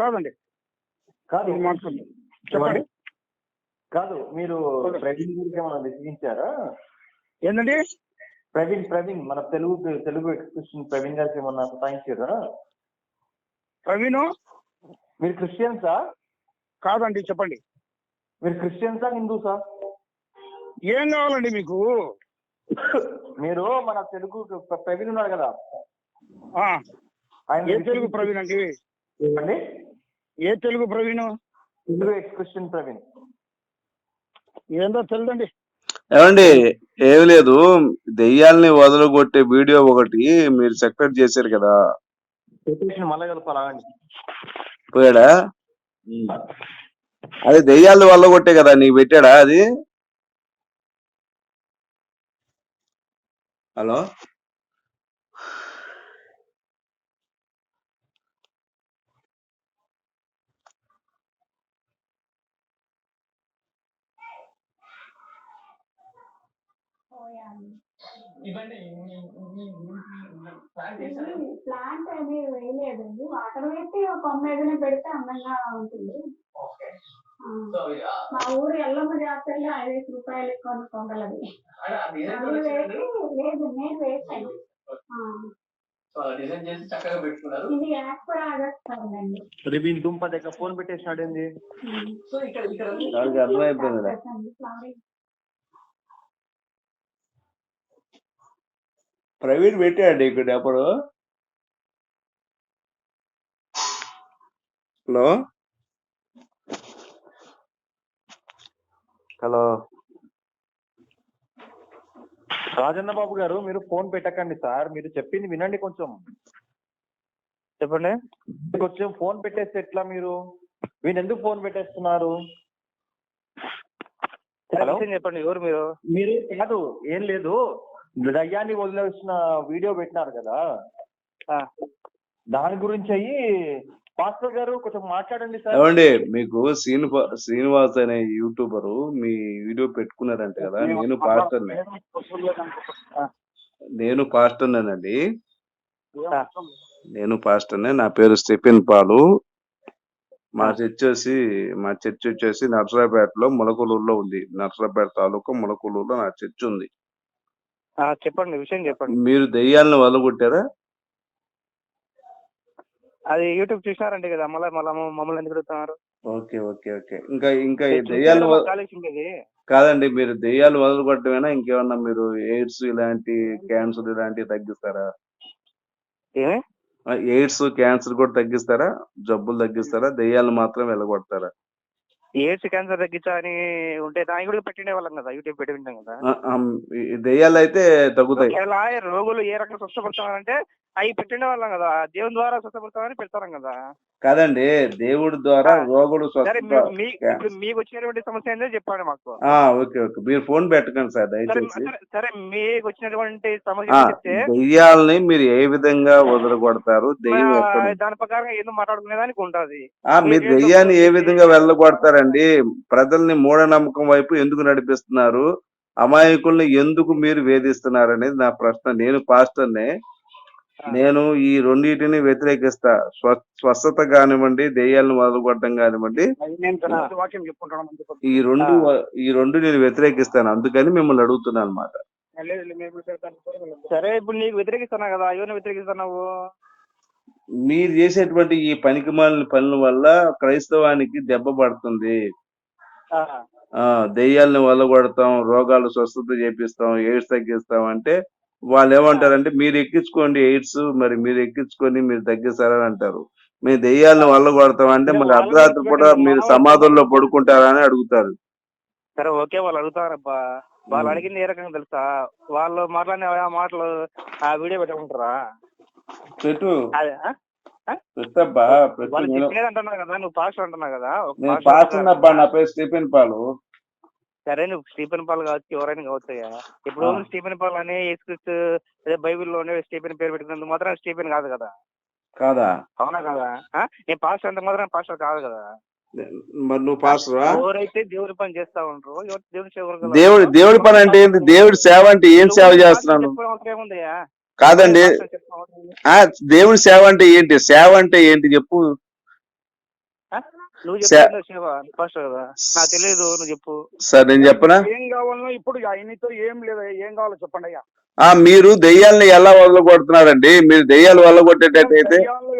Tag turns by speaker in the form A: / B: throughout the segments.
A: కాదండి.
B: కాదు.
A: ఇది మాట్లాడండి చెప్పండి.
B: కాదు మీరు ప్రవీణ్ గురించి ఏమైనా వెతికించారా
A: ఏంటండి
B: ప్రవీణ్ ప్రవీణ్ మన తెలుగు తెలుగు ఎక్స్ప్రెషన్ ప్రవీణ్ గారికి ఏమన్నా సతాయించారా?
A: ప్రవీణ్?
B: మీరు క్రిస్టియన్సా?
A: కాదండి చెప్పండి.
B: మీరు క్రిస్టియన్సా హిందూసా?
A: ఏం కావాలండి మీకు?
B: మీరు మన తెలుగు ప్ర- ప్రవీణ్ ఉన్నాడు కదా.
A: ఆ,
B: ఆయన
A: తెలుగు ప్రవీణ్ అండి? ఏ తెలుగు ప్రవీణ్?
B: తెలుగు ఎక్స్ప్రెషన్ ప్రవీణ్.
A: ఏందో తెలియదండి
C: ఏమండి ఏమి లేదు. దెయ్యాల్ని వదలగొట్టే వీడియో ఒకటి మీరు సెక్రెట్ చేశారు కదా.
B: మళ్ళా
C: పోయాడా? అది దెయ్యాలు వల్లగొట్టే కదా నీకు పెట్టాడా అది? హలో?
D: ప్లాంట్ ఏమీ వేయలేదండి వాటర్ పెట్టి ఒక కొమ్మ ఏదైనా పెడితే అందంగా ఉంటుంది. మా ఊరు ఎల్లమ్మ జాతరలో ఐదు రూపాయలు కొన్ని వేసి లేదు నేను వేసాను.
E: డిజైన్ చేసి చక్కగా పెట్టుకున్నారు?
B: దగ్గర ఫోన్ పెట్టేసినాడు ఏంది
E: సో ఇక్కడ ఇక్కడ
C: వాడికి అర్థమైపోయింది. ప్రవీణ్ పెట్టాడు ఇక్కడ ఎప్పుడు హలో.
B: హలో. రాజన్న బాబు గారు మీరు ఫోన్ పెట్టకండి సార్ మీరు చెప్పింది వినండి కొంచెం.
A: చెప్పండి.
B: కొంచెం ఫోన్ పెట్టేస్తే ఎట్లా మీరు? వీళ్ళు ఎందుకు ఫోన్ పెట్టేస్తున్నారు? హలో?
A: చెప్పండి ఎవరు మీరు?
B: మీరు కాదు ఏం లేదు. దయ్యాన్ని వదిలేసిన వీడియో పెట్టినారు కదా?
A: ఆ,
B: దాని గురించి అయ్యి పాస్టర్ గారు కొంచెం మాట్లాడండి సార్.
C: ఏమండి మీకు శ్రీనివా శ్రీనివాస్ అనే యూట్యూబరు మీ వీడియో పెట్టుకున్నారంట కదా నేను పాస్టర్ని.
A: ఆ,
C: నేను పాస్టర్నేనండి.
A: ఆ.
C: నేను పాస్టర్నే నా పేరు స్టెఫెన్ పాలు. మా చర్చ్ వచ్చి మా చర్చ్ వచ్చేసి నర్సరాపేటలో ములకలూరులో ఉంది. నర్సరాపేట తాలూకా ములకలూరులో నా చర్చ్ ఉంది.
A: చెప్పండి విషయం చెప్పండి.
C: మీరు దెయ్యాలను వదలగొట్టారా?
A: అది యూట్యూబ్ చూసినారంటే కదా మళ్ళీ మళ్ళీ మమ్మల్ని ఎందుకు అడుగుతున్నారు
C: ఓకే ఓకే ఓకే. ఇంకా ఇంకా దెయ్యాలు కాదండి మీరు దెయ్యాలు వదలగొట్టమేనా ఇంకేమన్నా మీరు ఎయిడ్స్ ఇలాంటి క్యాన్సర్ ఇలాంటివి తగ్గిస్తారా? ఎయిడ్స్ క్యాన్సర్ కూడా తగ్గిస్తారా? జబ్బులు తగ్గిస్తారా? దెయ్యాలు మాత్రం వెళ్ళగొడతారా?
A: ఎయిడ్స్ క్యాన్సర్ తగ్గించా అని ఉంటే దానికి కూడా పెట్టిండే వాళ్ళం కదా యూట్యూబ్ పెట్టి ఉంటాం కదా.
C: దెయ్యాలు అయితే తగ్గుతాయి.
A: ఒకవేళ రోగులు ఏ రకంగా స్వస్థపడతామంటే అవి పెట్టిండే వాళ్ళం కదా. దేవుని ద్వారా స్వస్థపడతామని పెడతాం కదా.
C: కాదండి దేవుడి ద్వారా
A: ఇప్పుడు మీకు వచ్చినటువంటి సమస్య ఏందో చెప్పండి మాకు.
C: Okay okay. మీరు ఫోన్ పెట్టకండి సార్
A: సరే
C: దయచేసి.
A: సరే- మీకు వచ్చినటువంటి సమస్య చెప్తే
C: దెయ్యాలని మీరు ఏ విధంగా వదలగొడతారు? దెయ్యం
A: దాని ప్రకారం ఏదో మాట్లాడుకునేదానికి ఉంటది.
C: ఆ మీరు దెయ్యాన్ని ఏ విధంగా వెళ్ళగొడతారండి? ప్రజల్ని మూఢనమ్మకం వైపు ఎందుకు నడిపిస్తున్నారు? అమాయకుల్ని ఎందుకు మీరు వేధిస్తున్నారు అనేది నా ప్రశ్న. నేను పాస్టర్నే. నేను ఈ రెండింటిని వ్యతిరేకిస్తా. స్వ స్వస్థత కానివ్వండి దెయ్యాలను మొదలుకొట్టడం కానివ్వండి. ఈ రెండు ఈ రెండు నేను వ్యతిరేకిస్తాను. అందుకని మిమ్మల్ని అడుగుతున్నాను అనమాట
A: సరే ఇప్పుడు నీకు వ్యతిరేకిస్తున్నా కదా ఎవరిని వ్యతిరేకిస్తున్నావు
C: మీరు చేసేటువంటి ఈ పనికిమాలిన పనుల వల్ల క్రైస్తవానికి దెబ్బ పడుతుంది. దెయ్యాలను వల్లగొడతాం రోగాలు స్వస్థత చేపిస్తాం ఎయిడ్స్ తగ్గిస్తాం అంటే వాళ్ళు ఏమంటారంటే మీరు ఎక్కించుకోండి ఎయిడ్స్ మరి మీరు ఎక్కించుకొని మీరు తగ్గిస్తారని అంటారు. మేము దెయ్యాలను వల్లగొడతాం అంటే మరి అర్ధరాత్రి పూట మీరు సమాధుల్లో పడుకుంటారా అని అడుగుతారు.
A: సరే ఓకే వాళ్ళు అడుగుతారబ్బా వాళ్ళు. అడిగింది ఏ రకంగా తెలుసా? వాళ్ళు మాట్లాడిన ఆ మాటలు ఆ వీడియో పెట్టుకుంటారా
C: పెట్టు.
A: అదే ఆ?
C: పెట్టబ్బా పెట్టు నేను
A: అంటున్నావు కదా నువ్వు పాస్టర్ అంటున్నావు కదా ఒక
C: నేను
A: pastor
C: పాస్
A: అంటున్నావు
C: అబ్బా నా. పేరు స్టీఫెన్ పాలు.
A: సరే నువ్వు స్టీఫెన్ పాల్ కావచ్చు ఎవరైనా కావచ్చు ఇప్పుడు. స్టీఫెన్ పాల్ అని యేసుక్రీస్తు అదే బైబిల్లోనే స్టీఫెన్ పేరు పెట్టుకున్నందుకు మాత్రం స్టీఫెన్ కాదు కదా.
C: కాదా?
A: అవునా కదా? నేను పాస్టర్ అంత మాత్రం పాస్టర్ కాదు కదా.
C: మరి నువ్వు పాస్టరా?
A: ఎవరైతే దేవుడి పని చేస్తా ఉంటారో దేవుడి సేవకులు
C: దేవుడి దేవుడి పని అంటే ఏంటి దేవుడి సేవ అంటే ఏం సేవ చేస్తున్నాను? కాదండి. దేవుడి సేవ అంటే ఏంటి? సేవ అంటే ఏంటి చెప్పు?
A: నువ్వు ఫస్ట్ కదా. నాకు తెలియదు నువ్వు చెప్పు.
C: సార్ నేను చెప్పనా?
F: ఏం కావాలనో ఇప్పుడు ఆయనతో ఏం లేదు ఏం కావాలో చెప్పండి అయ్యా.
C: ఆ మీరు దెయ్యాల్ని ఎలా వదలగొడుతున్నారండి? మీరు దెయ్యాలు వదలగొట్టేటట్టయితే
F: దయ్యాలు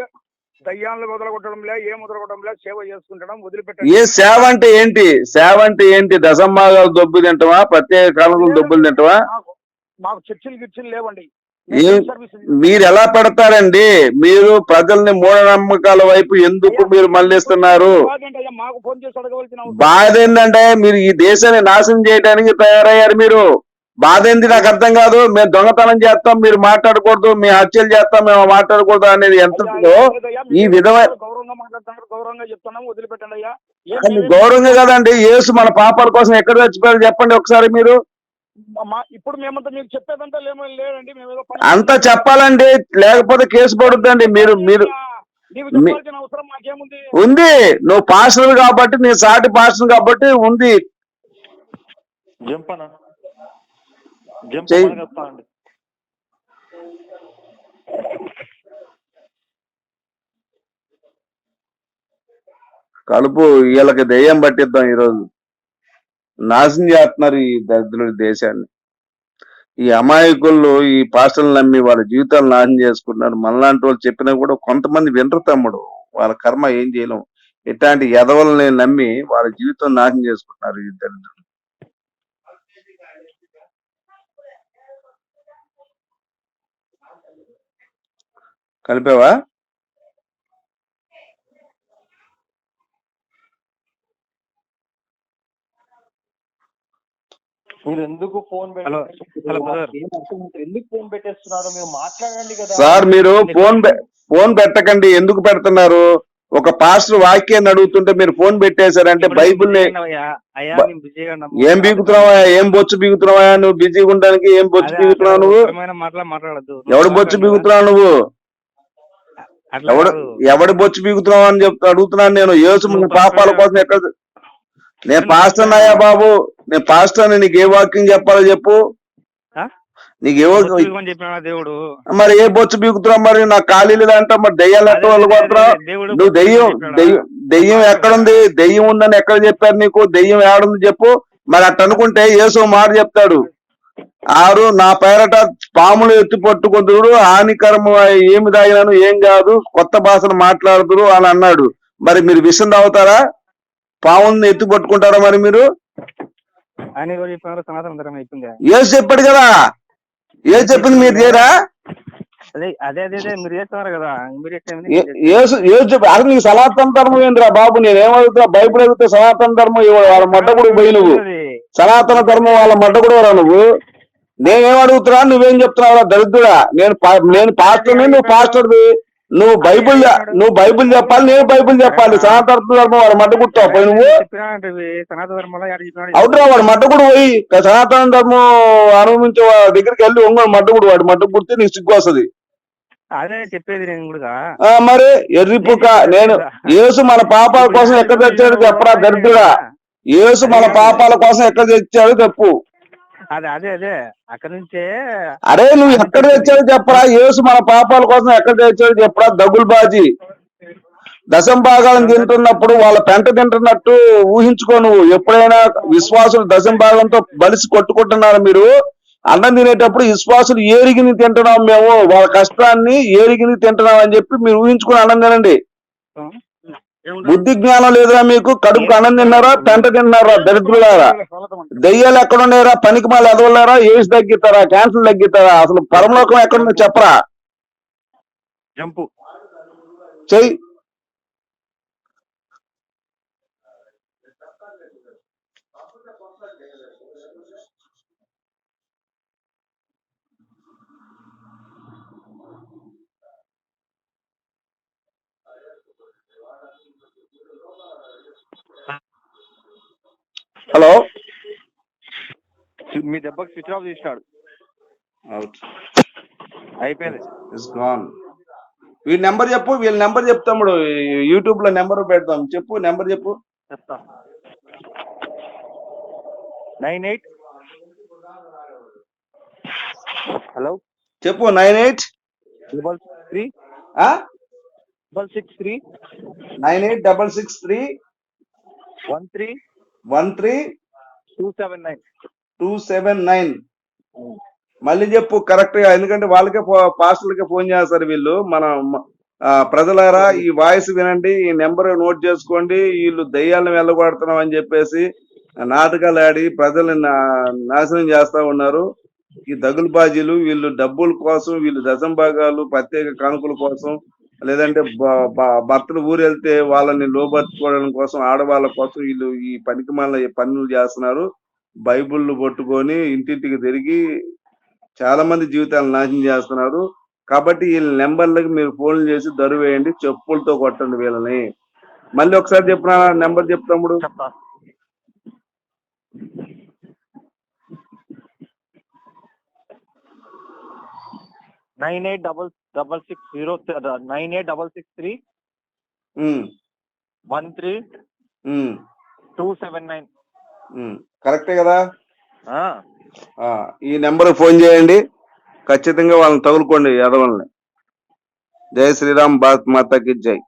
F: దయ్యాలను వదలగొట్టడంలే ఏం వదలగొట్టడంలే సేవ చేసుకుంటడం వదిలిపెట్టడం
C: ఏ సేవ అంటే ఏంటి? సేవ అంటే ఏంటి? దశంభాగాలు దొబ్బు తింటావా? ప్రత్యేక కాలంలో దొబ్బులు తింటావా?
F: మాకు చర్చిలు గిర్చిలు లేవండి.
C: మీరు ఎలా పెడతారండి? మీరు ప్రజల్ని మూఢనమ్మకాల వైపు ఎందుకు మీరు మళ్ళిస్తున్నారు? బాధ ఏంటంటే మీరు ఈ దేశాన్ని నాశనం చేయడానికి తయారయ్యారు మీరు. బాధ ఏంది? నాకు అర్థం కాదు. మేము దొంగతనం చేస్తాం మీరు మాట్లాడకూడదు మేము హత్యలు చేస్తాం మేము మాట్లాడకూడదు అనేది ఎంత ఈ విధమైన
F: గౌరవంగా
C: కదండి. యేసు మన పాపాల కోసం ఎక్కడ చచ్చిపోయారు చెప్పండి ఒకసారి మీరు.
F: మా- ఇప్పుడు మేమంతా మీకు చెప్పేదంతా లేమో లేదండి మేము ఏదో పని-
C: అంతా చెప్పాలండి లేకపోతే కేసు పడుద్దండి. మీరు మీరు
F: నీకు
C: మీ-
F: చెప్పాల్సిన అవసరం మాకేముంది?
C: ఉంది. నువ్వు పాస్టర్ కాబట్టి నీ సాటి పాస్టర్ కాబట్టి ఉంది. కలుపు వీళ్ళకి దెయ్యం పట్టిద్దాం ఈరోజు. నాశనం చేస్తున్నారు ఈ దరిద్రుడి దేశాన్ని. ఈ అమాయకులు ఈ పాస్టర్లు నమ్మి వాళ్ళ జీవితాలు నాశనం చేసుకుంటున్నారు. మనలాంటి వాళ్ళు చెప్పినా కూడా కొంతమంది వినరు తమ్ముడు. వాళ్ళ కర్మ ఏం చేయలేము ఇట్లాంటి ఎదవల్ని నమ్మి వాళ్ళ జీవితం నాశనం చేసుకుంటున్నారు ఈ దరిద్రుడు. కలిపావా?
B: మీరు ఎందుకు ఫోన్
A: హలో, హలో, బ్రదర్.
B: ఎందుకు ఫోన్ పెట్టేస్తున్నారు? మీరు మాట్లాడండి కదా.
C: సార్ మీరు ఫోన్ ఫోన్ పెట్టకండి. ఎందుకు పెడుతున్నారు? ఒక పాస్టర్ వాక్యాన్ని అడుగుతుంటే మీరు ఫోన్ పెట్టేశారంటే బైబుల్ ఏం బీగుతున్నావా ఏం బొచ్చు బీగుతున్నావా నువ్వు బిజీగా ఉండడానికి ఏం బొచ్చు బీగుతున్నావు నువ్వు?
A: మాట్లాడద్దు.
C: ఎవడు బొచ్చు బీగుతున్నావు నువ్వు? ఎవడు. ఎవడు బొచ్చు బీగుతున్నావు అని చెప్తా అడుగుతున్నాను నేను. యేసు మన పాపాల కోసం ఎక్కడ నేను పాస్టర్ అయ్యా బాబు. నేను పాస్టర్ నీకు ఏ వాక్యం చెప్పాలో చెప్పు.
A: ఆ?
C: నీకు ఏ
A: బొచ్చు
C: వాక్యం-
A: బిగుమని చెప్పినాడా దేవుడు?
C: మరి ఏ బొచ్చు బీగుతున్నావు మరి? నాకు ఖాళీ లేదంట మరి దెయ్యాలు ఎట్ట వాళ్ళు నువ్వు దెయ్యం? దెయ్యం దెయ్యం ఎక్కడుంది? దెయ్యం ఉందని ఎక్కడ చెప్పారు నీకు? దెయ్యం ఏడుంది చెప్పు. మరి అట్ట అనుకుంటే యేసు మాట చెప్తాడు. ఆరు నా పేరట పాములు ఎత్తి పట్టుకుంటుడు హానికరము ఏమి తాగినాను ఏం కాదు కొత్త భాషను మాట్లాడుతురు అని అన్నాడు. మరి మీరు విషం తాగుతారా? పాముల్ని ఎత్తి పట్టుకుంటారా మరి మీరు?
A: ఆయన ఎవరు చెప్పినారు సనాతన ధర్మం అయిపోయింది
C: ఏసు చెప్పాడు కదా? ఏసు చెప్పింది మీరు చేయరా?
A: అదే అదే అదే అదే మీరు చేస్తున్నారు కదా. మీరు చేస్తే
C: ఏ- ఏసు ఏసు చెప్పి అసలు నీకు సనాతన ధర్మం ఏందిరా బాబు? నేనేమడుగుతున్నా? బైబిల్ అడిగితే సనాతన ధర్మం ఇవ్వ- వాళ్ళ మడ్డ కూడా పోయి నువ్వు. సనాతన ధర్మం వాళ్ళ మడ్డ కూడా రా నువ్వు? నేనేం అడుగుతున్నా నువ్వేం చెప్తున్నావురా? దరిద్రుడా? నేను నేను పాస్టర్ని నువ్వు పాస్టర్వి. నువ్వు బైబిల్ నువ్వు బైబిల్ చెప్పాలి నేను బైబిల్ చెప్పాలి. సనాతన ధర్మం వాడు మడ్డ కుట్టావు పోయి నువ్వు. అవుతురా వాడు మడ్డ కూడా పోయి సనాతన ధర్మం అనుభవించే వాడి దగ్గరికి వెళ్ళి ఒంగోలు మడ్డ కూడా వాడు మడ్డ కుడితే నీకు సిగ్గు వస్తుంది.
A: అదే చెప్పేది నేను కూడా.
C: ఆ, మరి ఎర్రిపుక నేను యేసు మన పాపాల కోసం ఎక్కడ తెచ్చాడు చెప్పరా దరిద్రుడా? యేసు మన పాపాల కోసం ఎక్కడ తెచ్చాడు చెప్పు.
A: అదే అదే అదే. అక్కడ నుంచే
C: అరే నువ్వు ఎక్కడ తెచ్చాడు చెప్పరా. యేసు మన పాపాల కోసం ఎక్కడ తెచ్చాడు చెప్పరా. దగులు బాజీ. దశం భాగాలను తింటున్నప్పుడు వాళ్ళ పెంట తింటున్నట్టు ఊహించుకో నువ్వు. ఎప్పుడైనా విశ్వాసులు దశం భాగంతో బలిసి కొట్టుకుంటున్నారు మీరు. అన్నం తినేటప్పుడు విశ్వాసులు ఏరిగిని తింటున్నాం మేము. వాళ్ళ కష్టాన్ని ఏరిగిని తింటున్నాం అని చెప్పి మీరు ఊహించుకుని అన్నం తినండి. బుద్ధి జ్ఞానం లేదురా మీకు? కడుపుకు అన్నం తిన్నారా? పెంట తిన్నారా? దరిద్రులారా? దెయ్యాలు ఎక్కడున్నారా పనికి మాలు ఎదవలారా ఏసి తగ్గిస్తారా? క్యాన్సర్ తగ్గిస్తారా? అసలు పరమలోకం ఎక్కడుందో చెప్పరా?
A: జంపు.
C: చెయ్యి. హలో
B: మీ దెబ్బకి స్విచ్ ఆఫ్ చేసినాడు.
C: అవుట్.
B: అయిపోయింది.
C: గాన్ వీళ్ళ నెంబర్ చెప్పు వీళ్ళ నెంబర్ చెప్తాముడు యూట్యూబ్లో నెంబర్ పెడతాం. చెప్పు నెంబర్ చెప్పు.
B: చెప్తా. Nine eight. హలో?
C: చెప్పు nine eight.
B: Double three. Double six three.
C: Nine eight double six three.
B: One three.
C: One three
B: two seven nine
C: two seven nine మళ్ళీ చెప్పు కరెక్ట్గా ఎందుకంటే వాళ్ళకే పాస్టర్లకే ఫోన్ చేస్తారు వీళ్ళు. మన ఆ, ప్రజలారా ఈ వాయిస్ వినండి ఈ నెంబర్ నోట్ చేసుకోండి వీళ్ళు దయ్యాలను వెళ్ళగొడుతున్నాం అని చెప్పేసి నాటకాలు ఆడి ప్రజల్ని నా- నాశనం చేస్తా ఉన్నారు. ఈ దగులు బాజీలు వీళ్ళు డబ్బుల కోసం వీళ్ళు దశంభాగాలు ప్రత్యేక కానుకల కోసం లేదంటే భర్తలు ఊరు వెళ్తే వాళ్ళని లోబర్చుకోవడం కోసం ఆడవాళ్ళ కోసం వీళ్ళు ఈ పనికి మళ్ళీ పనులు చేస్తున్నారు. బైబిల్ పట్టుకొని ఇంటింటికి తిరిగి చాలా మంది జీవితాలను నాశనం చేస్తున్నారు. కాబట్టి వీళ్ళ నెంబర్లకి మీరు ఫోన్లు చేసి దరువు వేయండి చెప్పులతో కొట్టండి వీళ్ళని. మళ్ళీ ఒకసారి చెప్పిన? Number చెప్తాముడు
B: nine eight double double six zero nine eight double six three. One three. Two seven nine.
C: కరెక్టే కదా? ఈ నెంబర్ ఫోన్ చేయండి. ఖచ్చితంగా వాళ్ళని తగులుకోండి ఎదవల్ని జై శ్రీరామ్ భారత్ మాతాకి జై.